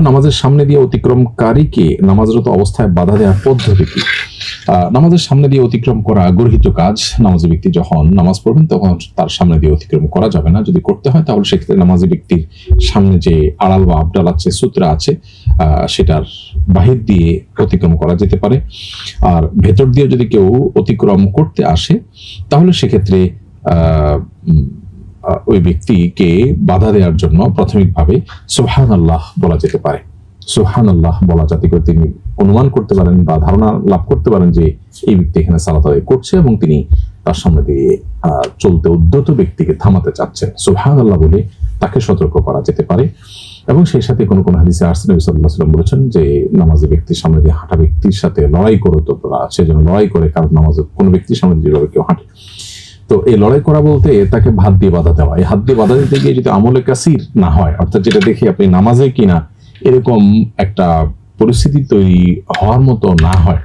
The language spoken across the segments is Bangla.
নামাজের সামনে দিয়ে অতিক্রমকারীকে নামাজরত অবস্থায় বাধা দেওয়ার পদ্ধতি কি? নামাজের সামনে দিয়ে অতিক্রম করা গর্হিত কাজ। নামাজি ব্যক্তি যখন নামাজ পড়বেন তখন তার সামনে দিয়ে অতিক্রম করা যাবে না। যদি করতে হয় তাহলে সেক্ষেত্রে নামাজি ব্যক্তির সামনে যে আড়াল বা আবডাল আছে সূত্রা আছে সেটার বাহির দিয়ে অতিক্রম করা যেতে পারে। আর ভেতর দিয়ে যদি কেউ অতিক্রম করতে আসে তাহলে সেক্ষেত্রে আহ, ওই ব্যক্তিকে বাধা দেওয়ার জন্য প্রাথমিকভাবে সুহান আল্লাহ বলা যেতে পারে। সুহান আল্লাহ বলা যাতে করে তিনি অনুমান করতে পারেন বা ধারণা লাভ করতে পারেন যে এই ব্যক্তি এখানে সালাত করছে এবং তিনি তার সামনে দিয়ে চলতে উদ্যত ব্যক্তিকে থামাতে চাচ্ছেন। সুহান আল্লাহ বলে তাকে সতর্ক করা যেতে পারে। এবং সেই সাথে কোনো কোনো হাদিসে আরসিন নবী সাল্লাহ সাল্লাম বলেছেন যে নামাজি ব্যক্তির সামনে দিয়ে হাঁটা ব্যক্তির সাথে লড়াই করো তোমরা। সে যেন লড়াই করে, কারণ নামাজে কোনো ব্যক্তির সামনে যেভাবে কেউ হাঁটে। তো এই লড়াই করা বলতে তাকে ভাত দিয়ে বাধা দেওয়া এই হাত দিয়ে বাধা দিতে গিয়ে যদি আমলে কাসির না হয়, অর্থাৎ যেটা দেখি আপনি নামাজে কিনা, এরকম একটা পরিস্থিতি তৈরি হওয়ার মতো না হয়।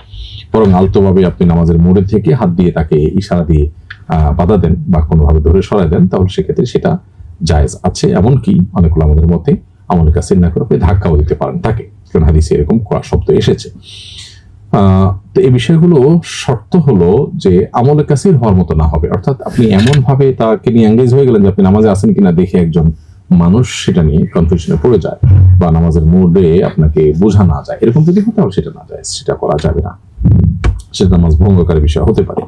বরং আলতোভাবে আপনি নামাজের মোড়ে থেকে হাত দিয়ে তাকে ইশারা দিয়ে বাধা দেন বা কোনোভাবে ধরে সরাই দেন, তাহলে সেক্ষেত্রে সেটা জায়েজ আছে। এমনকি অনেকগুলো আমাদের মতে আমলে কাসির না করে আপনি ধাক্কাও দিতে পারেন তাকে। কারণ হাদিসে এরকম করা শব্দ এসেছে। তো এই বিষয়গুলো শর্ত হলো যে আমলে কাসির হওয়ার মতো না হবে। অর্থাৎ আপনি এমন ভাবে তাকে নিয়ে এঙ্গেজ হয়ে গেলেন যে আপনি নামাজে আসেন কিনা দেখে একজন মানুষ সেটা নিয়ে কনফিউশনে পড়ে যায় বা নামাজের মোডে আপনাকে বোঝা না যায়। এরকম যদি হতে হবে সেটা না যায়, সেটা করা যাবে না। সেটা নামাজ ভঙ্গকারী বিষয় হতে পারে।